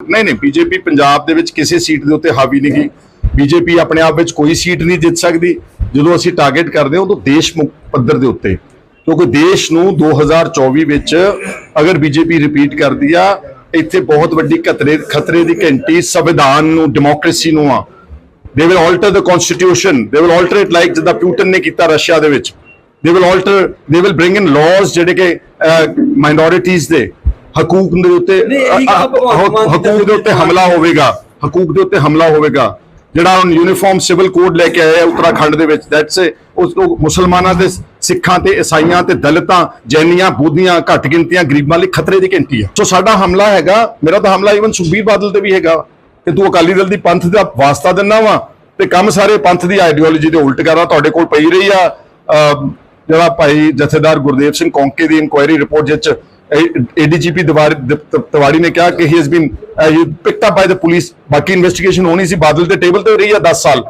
ਨਹੀਂ ਨਹੀਂ, ਬੀਜੇਪੀ ਪੰਜਾਬ ਦੇ ਵਿੱਚ ਕਿਸੇ ਸੀਟ ਦੇ ਉੱਤੇ ਹਾਵੀ ਨਹੀਂ ਗਈ। ਬੀਜੇਪੀ ਆਪਣੇ ਆਪ ਵਿੱਚ ਕੋਈ ਸੀਟ ਨਹੀਂ ਜਿੱਤ ਸਕਦੀ। ਜਦੋਂ ਅਸੀਂ ਟਾਰਗੇਟ ਕਰਦੇ ਹਾਂ ਉਦੋਂ ਦੇਸ਼ ਮੁਕ ਪੱਧਰ ਦੇ ਉੱਤੇ। ਕਿਉਂਕਿ ਦੇਸ਼ ਨੂੰ 2024 ਵਿੱਚ ਅਗਰ ਬੀਜੇਪੀ ਰਿਪੀਟ ਕਰਦੀ ਆ, ਇੱਥੇ ਬਹੁਤ ਵੱਡੀ ਖਤਰੇ ਖਤਰੇ ਦੀ ਘੰਟੀ ਸੰਵਿਧਾਨ ਨੂੰ ਡੈਮੋਕ੍ਰੇਸੀ ਨੂੰ ਆ। They will alter the constitution they will alter it like ਜਿੱਦਾਂ ਪਿਊਟਨ ਨੇ ਕੀਤਾ ਰਸ਼ੀਆ ਦੇ ਵਿੱਚ। They will alter they will bring in laws ਜਿਹੜੇ ਕਿ ਮਾਈਨੋਰਿਟੀਜ਼ ਦੇ। ਹਕੂਕ ਦੇ ਉੱਤੇ ਨਹੀਂ, ਇਹੀ ਗੱਲ ਦੀ ਹਕੂਕ ਦੇ ਉੱਤੇ ਹਮਲਾ ਹੋਵੇਗਾ ਹਕੂਕ ਦੇ ਉੱਤੇ ਹਮਲਾ ਹੋਵੇਗਾ ਜਿਹੜਾ ਹੁਣ ਯੂਨੀਫਾਰਮ ਸਿਵਲ ਕੋਡ ਲੈ ਕੇ ਆਇਆ ਹੈ ਉੱਤਰਾਖੰਡ ਦੇ ਵਿੱਚ ਦੈਟਸ ਉਸ ਨੂੰ ਮੁਸਲਮਾਨਾਂ ਦੇ ਸਿੱਖਾਂ ਤੇ ਈਸਾਈਆਂ ਤੇ ਦਲਿਤਾਂ ਜੈਨੀਆਂ ਬੋਧੀਆਂ ਘੱਟ ਗਿਣਤੀਆਂ ਗਰੀਬਾਂ ਲਈ ਖਤਰੇ ਦੀ ਘੰਟੀ ਹੈ। ਸੋ ਸਾਡਾ ਹਮਲਾ ਹੈਗਾ ਮੇਰਾ ਤਾਂ ਹਮਲਾ ਇਵਨ ਸੁਖਬੀਰ ਬਾਦਲ ਤੇ ਵੀ ਹੈਗਾ। ਕਿ ਤੂੰ ਅਕਾਲੀ ਦਲ ਦੀ ਪੰਥ ਦਾ ਵਾਸਤਾ ਦਿੰਦਾ ਵਾ ਤੇ ਕੰਮ ਸਾਰੇ ਪੰਥ ਦੀ ਆਈਡੀਓਲੋਜੀ ਦੇ ਉਲਟ ਕਰਦਾ ਤੁਹਾਡੇ ਕੋਲ ਪਈ ਰਹੀ ਆ ਜਿਹੜਾ ਭਾਈ ਜਥੇਦਾਰ ਗੁਰਦੇਵ ਸਿੰਘ ਕੌਂਕੇ ਦੀ ਇਨਕੁਆਇਰੀ ਰਿਪੋਰਟ ਜਿੱਚ ਏਡੀਜੀਪੀ ਤਿਵਾੜੀ ਨੇ ਕਿਹਾ ਕਿ he has been picked up by the police ਬਾਕੀ ਇਨਵੈਸਟੀਗੇਸ਼ਨ ਹੋਣੀ ਸੀ ਬਾਦਲ ਦੇ ਟੇਬਲ ਤੇ ਰਹੀ ਆ 10 ਸਾਲ।